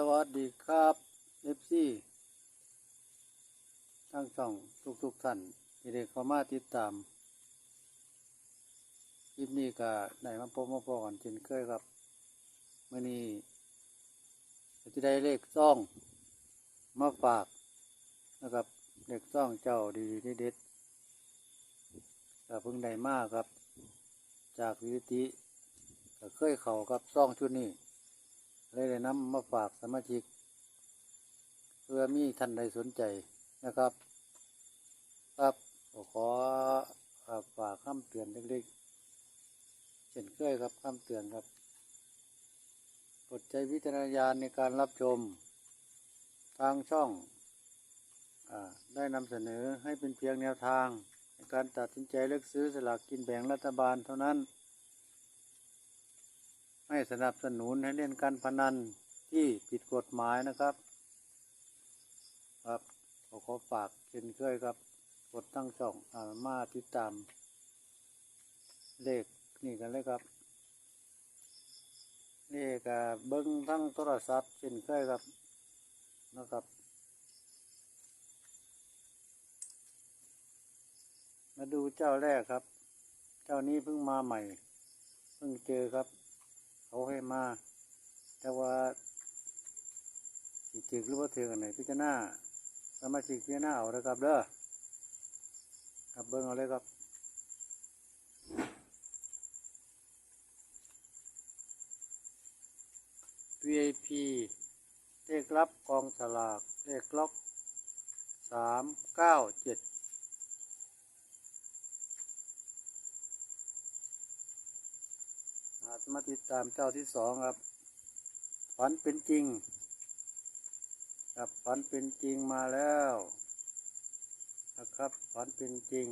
สวัสดีครับเอฟซีทั้งช่องทุกๆท่านที่ได้เข้ามาติดตามคลิปนี้ก็ได้มาพบมาพอกันเช่นเคยครับมื่อนี้จะได้เลขซ่องมาฝากนะครับเลขซ่องเจ้าดีๆเด็ดๆก็เพิ่งได้มากครับ จากวิธีก็เคยเข้ากับซ่องชุดนี้ เลยได้นำมาฝากสมาชิก เพื่อมีท่านใดสนใจนะครับ ครับขออ่าฝากคำเตือนเล็กๆเช่นเคยครับคำเตือนครับกดใจวิจารณญาณในการรับชม ทางช่องอได้นำเสนอให้เป็นเพียงแนวทาง ในการตัดสินใจเลือกซื้อสลากกินแบ่งรัฐบาลเท่านั้น ไม่สนับสนุนให้เล่นการพนันที่ผิดกฎหมายนะครับ ครับขอขอฝากเช่นเคยครับ กดตั้งช่องอามาติดตาม เลขนี่กันเลยครับเลขเบิ้งทั้งโทรศัพท์เช่นเคยครับนะครับมาดูเจ้าแรกครับ เจ้านี้เพิ่งมาใหม่ เพิ่งเจอครับ เขาให้มา แต่ว่าสิถึกหรือว่าถึงอันไหนพิจารณาสมาชิกพิจารณาเอาเลยครับเด้อครับเบิ้งเอาเลยครับ VIP เลขรับกองสลากเลขล็อกสามเก้าเจ็ด มาติดตามเจ้าที่สองครับ ฝันเป็นจริง ครับฝันเป็นจริงมาแล้วนะครับฝันเป็นจริง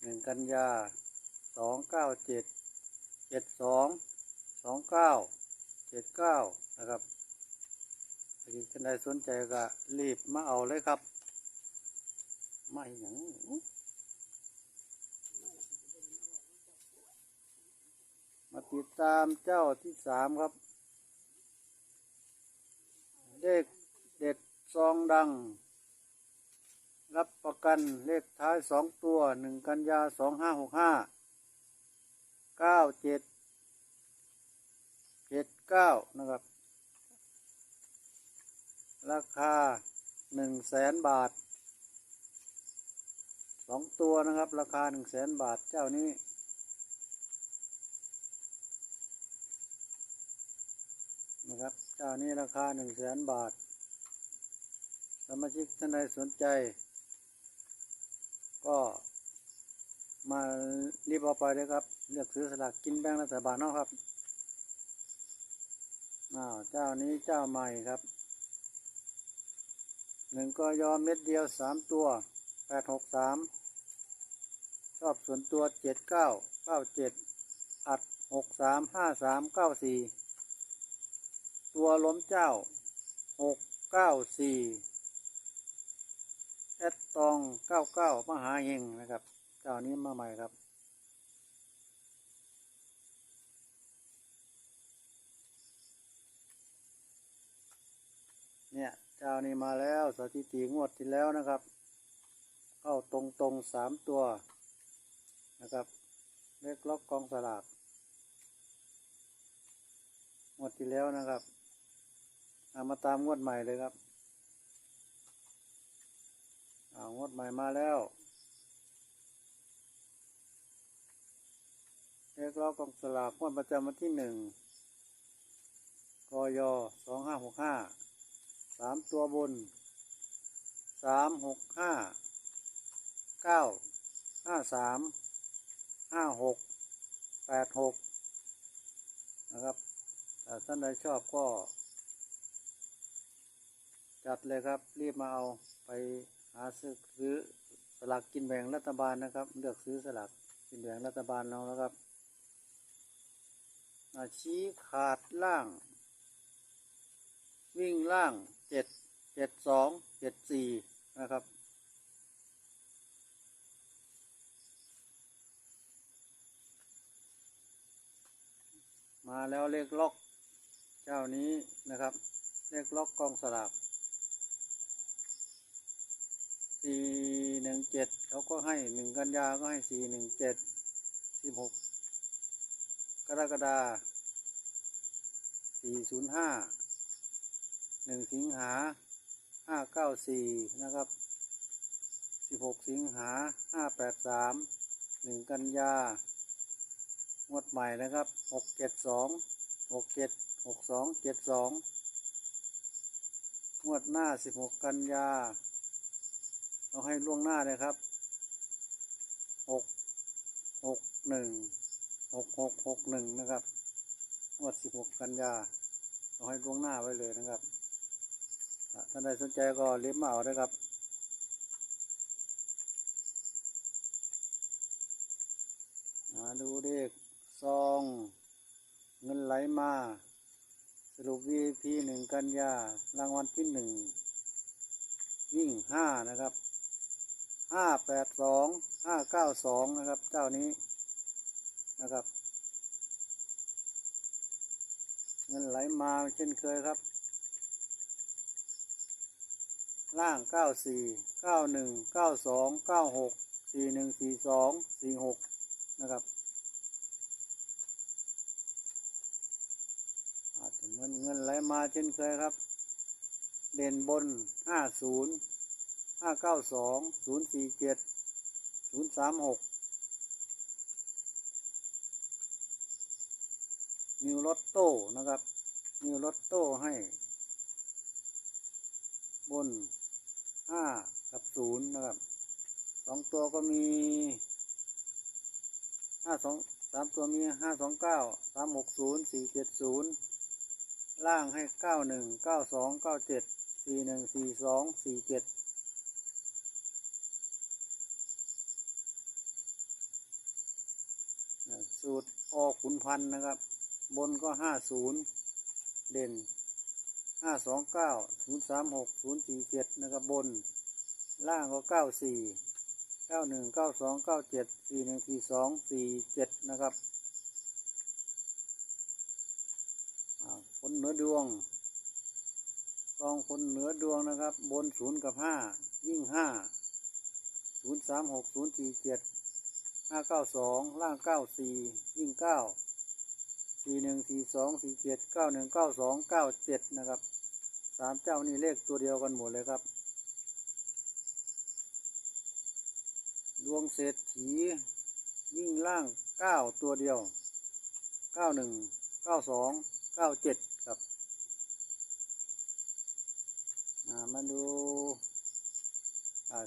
หนึ่งกันยาสองเก้าเจ็ดเจ็ดสองสองเก้าเจ็ดเก้านะครับถ้าท่านใดสนใจก็รีบมาเอาเลยครับ ไม่หยัง ติดตามเจ้าที่สามครับ เลขเด็ดซองดัง รับประกันเลขท้ายสองตัวหนึ่งกันยาสองห้าหกห้าเก้าเจ็ดเจ็ดเก้านะครับ ราคาหนึ่งแสนบาทสองตัวนะครับ ราคาหนึ่งแสนบาทเจ้านี้ นะครับเจ้านี้ราคาหนึ่งแสนบาท สมาชิกท่านใดสนใจ ก็มารีบเอาไปเลยครับ เลือกซื้อสลากกินแบ่งรัฐบาลนาะครับอ้าวเจ้านี้เจ้าใหม่ครับหนึ่งก็ยอเม็ดเดียวสามตัวแปดหกสามชอบส่วนตัวเจ็ดเก้าเก้าเจ็ดอัดหกสามห้าสามเก้าสี่ ตัวล้มเจ้าหกเก้าสี่แอดตองเก้าเก้ามหาเฮงนะครับ เจ้านี้มาใหม่ครับ เนี่ย เจ้านี้มาแล้วสถิติงวดที่แล้วนะครับ เข้าตรงตรงสามตัวนะครับเลขล็อกกองสลากงวดที่แล้วนะครับ เอามาตามงวดใหม่เลยครับเอางวดใหม่มาแล้วเลขล็อกกองสลากงวดประจำวันที่หนึ่งกยสองห้าหกห้าสามตัวบนสามหกห้าเก้าห้าสามห้าหกแปดหกนะครับถ้าท่านใดชอบก็ จัดเลยครับ รีบมาเอาไปหาซื้อซื้อสลากกินแบ่งรัฐบาลนะครับ เลือกซื้อสลากกินแบ่งรัฐบาลเราแล้วครับอาชี้ขาดล่าง วิ่งล่างเจ็ดเจ็ดสองเจ็ดสี่นะครับมาแล้วเลขล็อกเจ้านี้นะครับ เลขล็อกกองสลาก สี่หนึ่งเจ็ดเขาก็ให้หนึ่งกันยาก็ให้สี่หนึ่งเจ็ดสิบหกกรกฎาสี่ศูนย์ห้าหนึ่งสิงหาห้าเก้าสี่นะครับสิบหกสิงหาห้าแปดสามหนึ่งกันยางวดใหม่นะครับหกเจ็ดสองหกเจ็ดหกสองเจ็ดสองงวดหน้าสิบหกกันยา เราให้ล่วงหน้าเลยครับหกหกหนึ่งหกหกหกหนึ่งนะครับงวดสิบหกกันยาเราให้ล่วงหน้าไว้เลยนะครับท่านใดสนใจก็เลี้ยมาเอาได้ครับมาดูเลขซอง เงินไหลมา สรุป VIP หนึ่งกันยารางวัลที่หนึ่งวิ่งห้านะครับ ห้าแปดสองห้าเก้าสองนะครับ เจ้านี้นะครับ เงินไหลมาเช่นเคยครับ ล่างเก้าสี่เก้าหนึ่งเก้าสองเก้าหกสี่หนึ่งสี่สองสี่หกนะครับ อาจจะเงินเงินไหลมาเช่นเคยครับ เด่นบนห้าศูนย์ ห้าเก้าสองศูนย์สี่เจ็ดศูนย์สามหกนิวลอตโต้นะครับนิวลอตโต้ให้ บนห้ากับศูนย์นะครับสองตัวก็มีห้าสองสามตัวมีห้าสองเก้าสามหกศูนย์สี่เจ็ดศูนย์ล่างให้เก้าหนึ่งเก้าสองเก้าเจ็ดสี่หนึ่งสี่สองสี่เจ็ด สูตรอขุนพันนะครับ บนก็ห้าศูนย์เด่นห้าสองเก้าศูนย์สามหกศูนย์สี่เจ็ดนะครับบน ล่างก็เก้าสี่เก้าหนึ่งเก้าสองเก้าเจ็ดสี่หนึ่งสี่สองสี่เจ็ดนะครับคนเหนือดวงซองคนเหนือดวงนะครับ บนศูนย์กับห้ายิ่งห้าศูนย์สามหกศูนย์สี่เจ็ด ห้าเก้าสองล่างเก้าสี่ยิ่งเก้าสี่หนึ่งสี่สองสี่เจ็ดเก้าหนึ่งเก้าสองเก้าเจ็ดนะครับสามเจ้านี่เลขตัวเดียวกันหมดเลยครับ ดวงเศรษฐียิ่งล่างเก้าตัวเดียวเก้าหนึ่งเก้าสองเก้าเจ็ดครับมาดู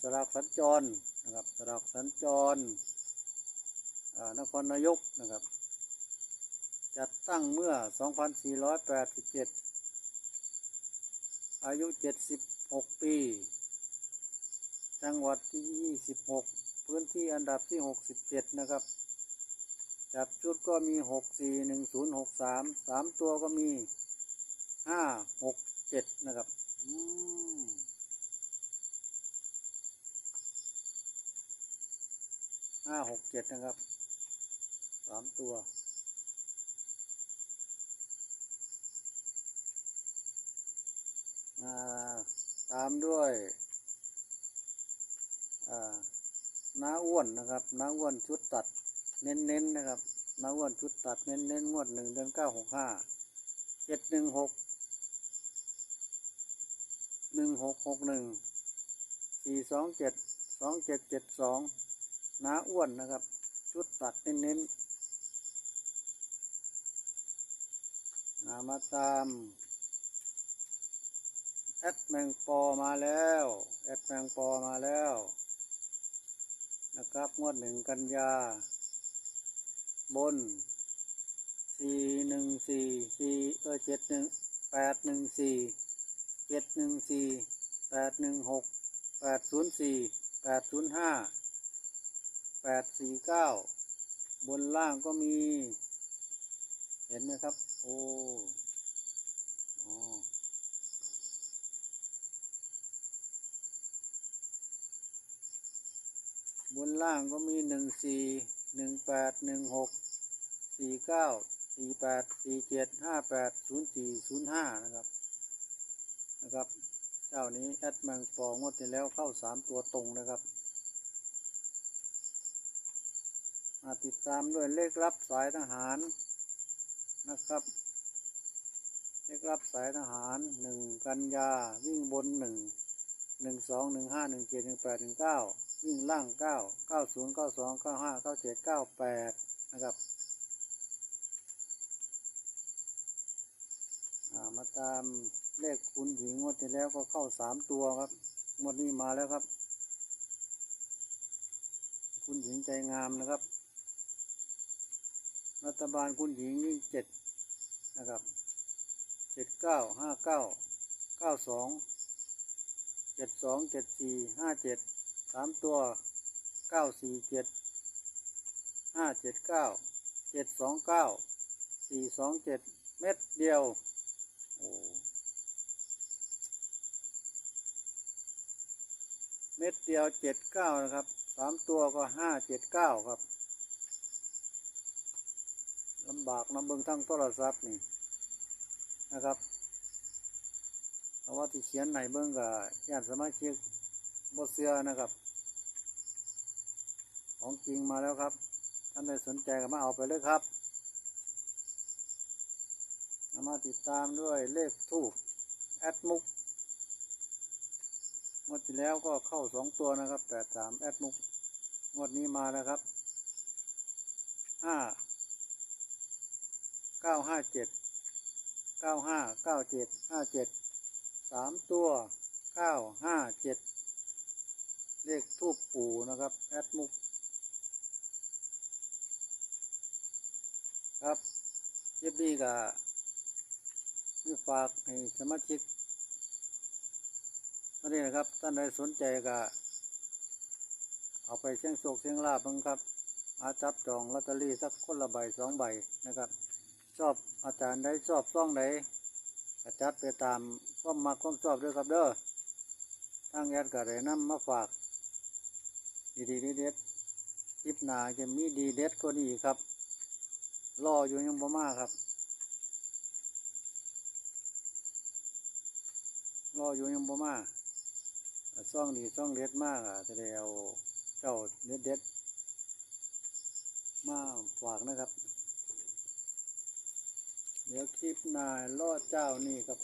สลักสัญจรนะครับสลักสัญจร นครนายกนะครับ จัดตั้งเมื่อ 2487 อายุ 76 ปี จังหวัดที่ 26 พื้นที่อันดับที่ 67 นะครับ จับชุดก็มีหกสี่หนึ่งศูนย์หกสามตัวก็มีห้าหกเจ็ดนะครับห้าหกเจ็ดนะครับามตัว ตามด้วยน้าอ้วนนะครับน้าอ้วนชุดตัดเน้นๆนะครับน้าอ้วนชุดตัดเน้นๆงวดหนึ่งเดือนเก้าหกห้าเจ็ดหนึ่งหกหนึ่งหกหกหนึ่งสี่สองเจ็ดสองเจ็ดเจ็ดสองน้าอ้วนนะครับ ชุดตัดเน้นๆามาตามแอดแมงปอมาแล้วแอดแมงปอมาแล้ว นะครับงวดหนึ่งกันยา บนสี่หนึ่งสี่สี่เออเจ็ดหนึ่งแปดหนึ่งสี่เจ็ดหนึ่งสี่แปดหนึ่งหกแปดศูนย์สี่แปดศูนย์ห้าแปดสี่เก้าบนล่างก็มี เห็นไหมครับ โอ้อ๋อบนล่างก็มีหนึ่งสี่หนึ่งแปดหนึ่งหกสี่เก้าสี่แปดสี่เจ็ดห้าแปดศูนย์สี่ศูนย์ห้านะครับ นะครับ เจ้านี้แอดแมงปองวดที่แล้วเข้าสามตัวตรงนะครับมาติดตามด้วยเลขรับสายทหาร นะครับเลขรับสายทหารหนึ่งกันยา วิ่งบนหนึ่งหนึ่งสองหนึ่งห้าหนึ่งเจ็ดหนึ่งแปดหนึ่งเก้าวิ่งล่างเก้าเก้าศูนย์เก้าสองเก้าห้าเก้าเจ็ดเก้าแปดนะครับมาตามเลขคุณหญิงงวดที่แล้วก็เข้าสามตัวครับงวดนี้มาแล้วครับ คุณหญิงใจงามนะครับ รัฐบาลคุณหญิงวิ่งเจ็ดนะครับเจ็ดเก้าห้าเก้าเก้าสองเจ็ดสองเจ็ดสี่ห้าเจ็ดสามตัวเก้าสี่เจ็ดห้าเจ็ดเก้าเจ็ดสองเก้าสี่สองเจ็ดเม็ดเดียวโอ้เม็ดเดียวเจ็ดเก้านะครับสามตัวก็ห้าเจ็ดเก้าครับำบากนะเบิ่งทั้งโทรศัพท์นี่นะครับเพราะว่าที่เขียนไหนเบิ่งกับญาติสมาชิกบ่เสือนะครับ ของจริงมาแล้วครับท่านใดสนใจก็มาเอาไปเลยครับามาติดตามด้วยเลขทูบแอดมุกงวดที่แล้วก็เข้าสองตัวนะครับแปดสามแอดมุกงวดนี้มาแล้วครับห้า เก้าห้าเจ็ดเก้าห้าเก้าเจ็ดห้าเจ็ดสามตัวเก้าห้าเจ็ดเลขทูบปู่นะครับแอดมุกครับเย็บนี้ก็มีฝากให้สมาชิกนั่นเองนะครับท่านใดสนใจก็เอาไปเสี่ยงโชคเสี่ยงลาบบ้างครับ อาจับจองลอตเตอรี่สักคนละใบสองใบนะครับ ชอบอาจารย์ใดชอบซ่องใดก็จัดไปตามความมักความชอบด้วยครับเด้อทางแอดก็ได้นำมาฝาก ดีดีเด็ดคลิปหนาจะมีดีเด็ดกว่านี้อีกครับ รออยู่ยังบ่มาครับ รออยู่ยังบ่มาซ่องดีซ่องเด็ดมากอะจะได้เอาเจ้าเด็ดเด็ดๆมาฝากนะครับ เดี๋ยวคลิปนายล่อเจ้านี่ครับ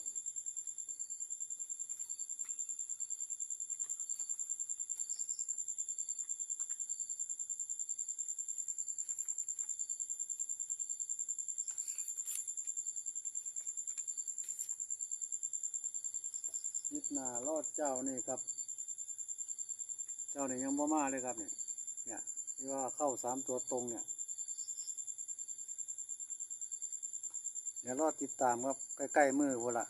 คลิปนาล่อเจ้านี่ครับ เจ้าเนี่ยยังบ่มาเลยครับเนี่ย เนี่ยที่ว่าเข้าสามตัวตรงเนี่ย ดี๋ยวรอติดตามครับใกล้ๆมือพุ่นละ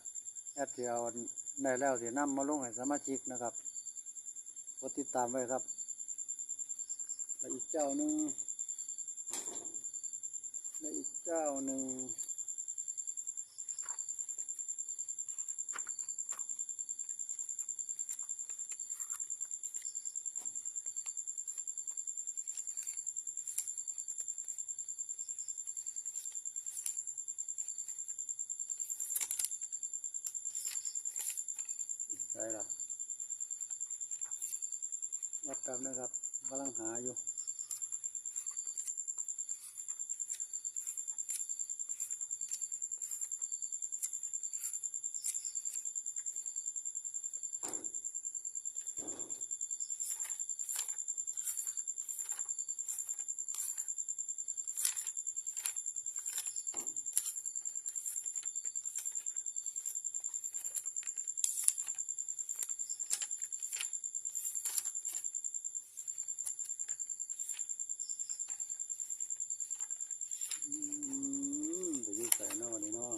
แอดเดียวได้แล้วเสียน้ำมาลงให้สมาชิกนะครับกดติดตามไว้ครับและอีกเจ้าหนึ่งและอีกเจ้าหนึ่งใช่ละวัดกันนะครับกำลัง หาอยู่ อืมไปอยุ่ใส่เนาะวันนี้เนาะ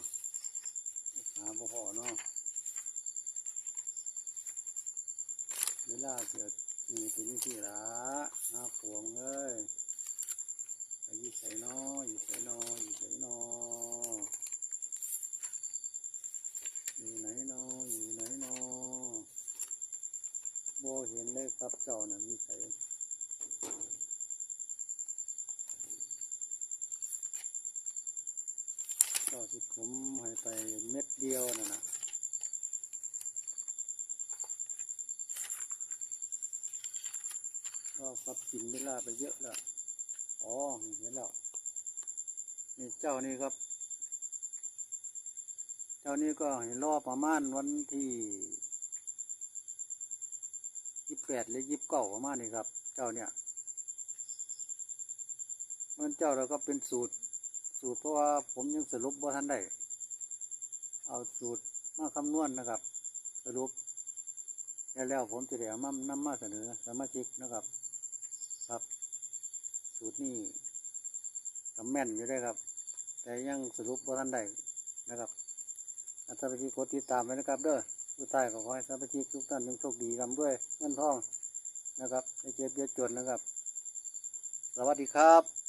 หาบ่พอเนาะ เวลาเกิดมีเป็นนี่ที่ละห้าขวงเอ้ยไปอยุ่ใส่นาะอยู่ใส่นาะอยู่ใส่นาะอยู่ไหนนาะอยู่ไหนนาะบ่เห็นเลยครับเจ้าน่ะมีใส่ก็ที่ผมให้ไปเม็ดเดียวนั่นนะ ครับกินเวลาไปเยอะแล้ว อ๋อเห็นแล้วนี่เจ้านี่ครับ เจ้านี่ก็ให้รอประมาณวันที่ยี่แปดหรือยี่เก้าประมาณนี้ครับ เจ้าเนี่ยมันเจ้าเราก็เป็นสูตร สูตรเพราะว่าผมยังสรุปว่าท่านได้ เอาสูตรมาคำนวณนะครับ สรุปแล้วผมจะได้เอามานำมาเสนอสมาชิกนะครับ สูตรนี้ก็แม่นอยู่ได้ครับ แต่ยังสรุปว่าท่านใดนะครับอาสมาชิกดติดตามไว้นะครับเด้อสุดท้ายก็ขอให้สมาชิกทุกท่านจงโชคดีรำด้วยเงินทองนะครับได้เจ็บเยอะจนนะครับ สวัสดีครับ